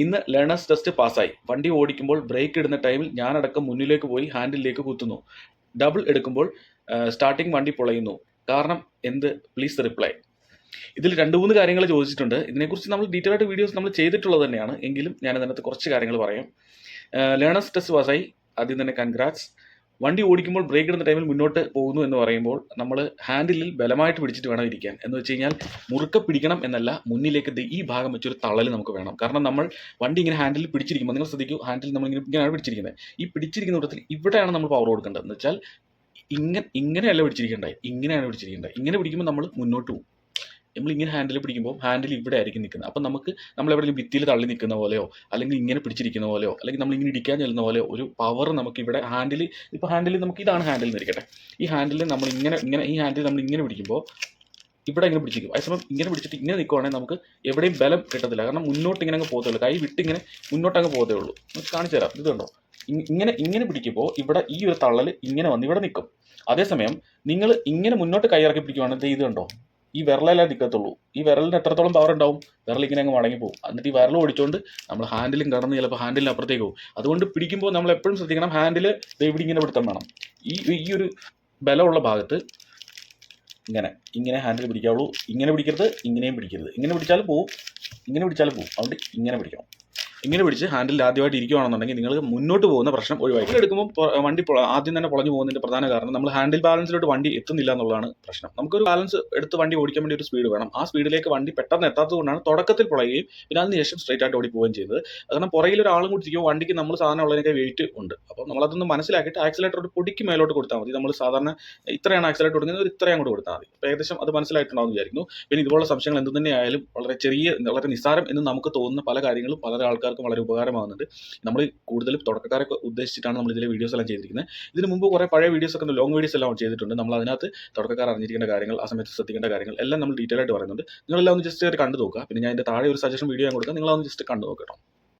ഇന്ന് learners test പാസ്സായി വണ്ടി ഓടിക്കുമ്പോൾ ബ്രേക്ക് ഇടുന്ന ടൈമിൽ ഞാനടക്കം മുന്നിലേക്ക് പോയി ഹാൻഡിലേക്ക് കുത്തുന്നു. ഡബിൾ എടുക്കുമ്പോൾ സ്റ്റാർട്ടിംഗ് വണ്ടി പൊളയുന്നു. കാരണം എന്ത്? പ്ലീസ് റിപ്ലൈ ഇതിൽ രണ്ട് മൂന്ന് കാര്യങ്ങൾ ചോദിച്ചിട്ടുണ്ട്. ഇതിനെക്കുറിച്ച് നമ്മൾ ഡീറ്റെയിൽ ആയിട്ട് വീഡിയോസ് നമ്മൾ ചെയ്തിട്ടുള്ളത് തന്നെയാണ്. എങ്കിലും ഞാൻ അതിനകത്ത് കുറച്ച് കാര്യങ്ങൾ പറയാം. ലേണേഴ്സ് ടെസ്റ്റ് പാസ്സായി ആദ്യം തന്നെ കൺഗ്രാറ്റ്സ് വണ്ടി ഓടിക്കുമ്പോൾ ബ്രേക്ക് ഇടുന്ന ടൈമിൽ മുന്നോട്ട് പോകുന്നു എന്ന് പറയുമ്പോൾ നമ്മൾ ഹാൻഡിലിൽ ബലമായിട്ട് പിടിച്ചിട്ട് വേണം ഇരിക്കാൻ. എന്ന് വെച്ച് കഴിഞ്ഞാൽ മുറുക്കെ പിടിക്കണം എന്നല്ല മുന്നിലേക്ക് ഈ ഭാഗം വെച്ചൊരു തള്ളൽ നമുക്ക് വേണം. കാരണം നമ്മൾ വണ്ടി ഇങ്ങനെ ഹാൻഡിൽ പിടിച്ചിരിക്കുമ്പോൾ നിങ്ങൾ ശ്രദ്ധിക്കൂ ഹാൻഡിൽ നമ്മൾ ഇങ്ങനെ ഇങ്ങനെയാണ് പിടിച്ചിരിക്കുന്നത്. ഈ പിടിച്ചിരിക്കുന്ന കൂട്ടത്തിൽ ഇവിടെയാണ് നമ്മൾ പവർ കൊടുക്കേണ്ടത്. എന്ന് വെച്ചാൽ ഇങ്ങനെ ഇങ്ങനെയല്ല പിടിച്ചിരിക്കേണ്ടത്. ഇങ്ങനെയാണ് പിടിച്ചിരിക്കേണ്ടത്. ഇങ്ങനെ പിടിക്കുമ്പോൾ നമ്മൾ മുന്നോട്ട് പോകും. നമ്മൾ ഇങ്ങനെ ഹാൻഡിൽ പിടിക്കുമ്പോൾ ഹാൻഡിൽ ഇവിടെ ആയിരിക്കും നിൽക്കുന്നത്. അപ്പം നമുക്ക് നമ്മൾ എവിടെയെങ്കിലും ഭിത്തിയിൽ തള്ളി നിൽക്കുന്ന പോലെയോ അല്ലെങ്കിൽ ഇങ്ങനെ പിടിച്ചിരിക്കുന്ന പോലെയോ അല്ലെങ്കിൽ നമ്മൾ ഇങ്ങനെ ഇടിക്കാൻ ചെല്ലുന്ന പോലെയോ ഒരു പവർ നമുക്ക് ഇവിടെ ഹാൻഡിൽ ഇപ്പോൾ ഹാൻഡിൽ നമുക്ക് ഇതാണ് ഹാൻഡിൽ എന്നിരിക്കട്ടെ ഈ ഹാൻഡിൽ നമ്മൾ ഇങ്ങനെ ഇങ്ങനെ ഈ ഹാൻഡിൽ നമ്മൾ ഇങ്ങനെ പിടിക്കുമ്പോൾ ഇവിടെ ഇങ്ങനെ പിടിച്ചിരിക്കും. അതേസമയം ഇങ്ങനെ പിടിച്ചിട്ട് ഇങ്ങനെ നിൽക്കുവാണെങ്കിൽ നമുക്ക് എവിടെയും ബലം കിട്ടത്തില്ല. കാരണം മുന്നോട്ട് ഇങ്ങനെ അങ്ങ് പോകത്തേ ഉള്ളൂ. കൈ വിട്ട് ഇങ്ങനെ മുന്നോട്ട് അങ്ങ് പോകത്തേ ഉള്ളൂ. നമുക്ക് കാണിച്ചു തരാം. ഇത് കണ്ടോ? ഇങ്ങനെ ഇങ്ങനെ പിടിക്കുമ്പോൾ ഇവിടെ ഈ ഒരു തള്ളൽ ഇങ്ങനെ വന്ന് ഇവിടെ നിൽക്കും. അതേസമയം നിങ്ങൾ ഇങ്ങനെ മുന്നോട്ട് കൈ ഇറക്കി പിടിക്കുവാണെങ്കിൽ ഇത് കണ്ടോ? ഈ വിരലല്ലേ നിൽക്കത്തുള്ളൂ ഈ വിരലിന് എത്രത്തോളം പവർ ഉണ്ടാവും? വിരൽ ഇങ്ങനെ അങ്ങ് മടങ്ങി പോകും. എന്നിട്ട് ഈ വിരൽ ഓടിച്ചുകൊണ്ട് നമ്മൾ ഹാൻഡിലും കടന്ന് ചിലപ്പോൾ ഹാൻഡിലിന് അപ്പുറത്തേക്ക് പോകും. അതുകൊണ്ട് പിടിക്കുമ്പോൾ നമ്മൾ എപ്പോഴും ശ്രദ്ധിക്കണം ഹാൻഡിൽ ഇവിടെ ഇങ്ങനെ പിടുത്തം വേണം. ഈ ഈ ഒരു ബലമുള്ള ഭാഗത്ത് ഇങ്ങനെ ഇങ്ങനെ ഹാൻഡിൽ പിടിക്കാവുള്ളൂ. ഇങ്ങനെ പിടിക്കരുത് ഇങ്ങനെയും പിടിക്കരുത്. ഇങ്ങനെ പിടിച്ചാലും പോവും. ഇങ്ങനെ പിടിച്ചാലും പോവും. അതുകൊണ്ട് ഇങ്ങനെ പിടിക്കണം. ഇങ്ങനെ പിടിച്ച് ഹാൻഡിൽ ആദ്യമായിട്ട് ഇരിക്കുകയാണെന്നുണ്ടെങ്കിൽ നിങ്ങൾ മുന്നോട്ട് പോകുന്ന പ്രശ്നം ഒഴിവാക്കി എടുക്കുമ്പോൾ വണ്ടി ആദ്യം തന്നെ പൊളഞ്ഞു പോകുന്നതിന്റെ പ്രധാന കാരണം നമ്മൾ ഹാൻഡിൽ ബാലൻസിലോട്ട് വണ്ടി എത്തുന്നില്ല എന്നുള്ളതാണ് പ്രശ്നം. നമുക്കൊരു ബാലൻസ് എടുത്ത് വണ്ടി ഓടിക്കാൻ വേണ്ടി ഒരു സ്പീഡ് വേണം. ആ സ്പീഡിലേക്ക് വണ്ടി പെട്ടെന്ന് എത്താത്തത് കൊണ്ടാണ് തുടക്കത്തിൽ പുളയുകയും പിന്നെ അതിന് ശേഷം സ്ട്രൈറ്റ് ആയിട്ട് ഓടി പോവുകയും ചെയ്തത് കാരണം പുറകിൽ ഒരാളും കൂടി ഇരിക്കുമ്പോൾ വണ്ടിക്ക് നമ്മൾ സാധാരണ ഉള്ളതിനൊക്കെ വെയിറ്റ് ഉണ്ട്. അപ്പോൾ നമ്മളതൊന്ന് മനസ്സിലാക്കിയിട്ട് ആക്സിലേറ്റർ ഒരു പൊടിക്ക് മേലോട്ട് കൊടുത്താൽ മതി. നമ്മൾ സാധാരണ ഇത്രയാണ് ആക്സിലേറ്റർ കൊടുക്കുന്നത് ഒരു ഇത്രയും അങ്ങോട്ട് കൊടുത്താൽ മതി. അപ്പോൾ ഏകദേശം അത് മനസ്സിലായിട്ടുണ്ടാവും വിചാരിക്കുന്നു. പിന്നെ ഇതുപോലുള്ള സംശയങ്ങൾ എന്ത് തന്നെയായാലും വളരെ ചെറിയ വളരെ നിസ്സാരം എന്ന് നമുക്ക് തോന്നുന്ന പല കാര്യങ്ങളും പല ആൾക്കാർക്കും വളരെ ഉപകാരമാകുന്നുണ്ട് നമ്മൾ കൂടുതലും തുടക്കക്കാരൊക്കെ ഉദ്ദേശിച്ചിട്ടാണ് നമ്മൾ ഇതിലെ വീഡിയോസ് എല്ലാം ചെയ്തിരിക്കുന്നത്. ഇതിന് മുമ്പ് കുറേ പഴയ വീഡിയോസ് ഒക്കെ ലോങ് വീഡിയോസ് എല്ലാം ചെയ്തിട്ടുണ്ട്. നമ്മൾ അതിനകത്ത് തുടക്കക്കാർ അറിഞ്ഞിരിക്കേണ്ട കാര്യങ്ങൾ ആ സമയത്ത് ശ്രദ്ധിക്കേണ്ട കാര്യങ്ങൾ എല്ലാം നമ്മൾ ഡീറ്റെയിൽ ആയിട്ട് പറയുന്നുണ്ട്. നിങ്ങളെല്ലാം ഒന്ന് ജസ്റ്റ് കണ്ടു നോക്കുക. പിന്നെ ഞാൻ എന്റെ താഴെ ഒരു സജഷൻ വീഡിയോ ഞാൻ കൊടുക്കാം. നിങ്ങളൊന്ന് ജസ്റ്റ് കണ്ടു നോക്കട്ടോ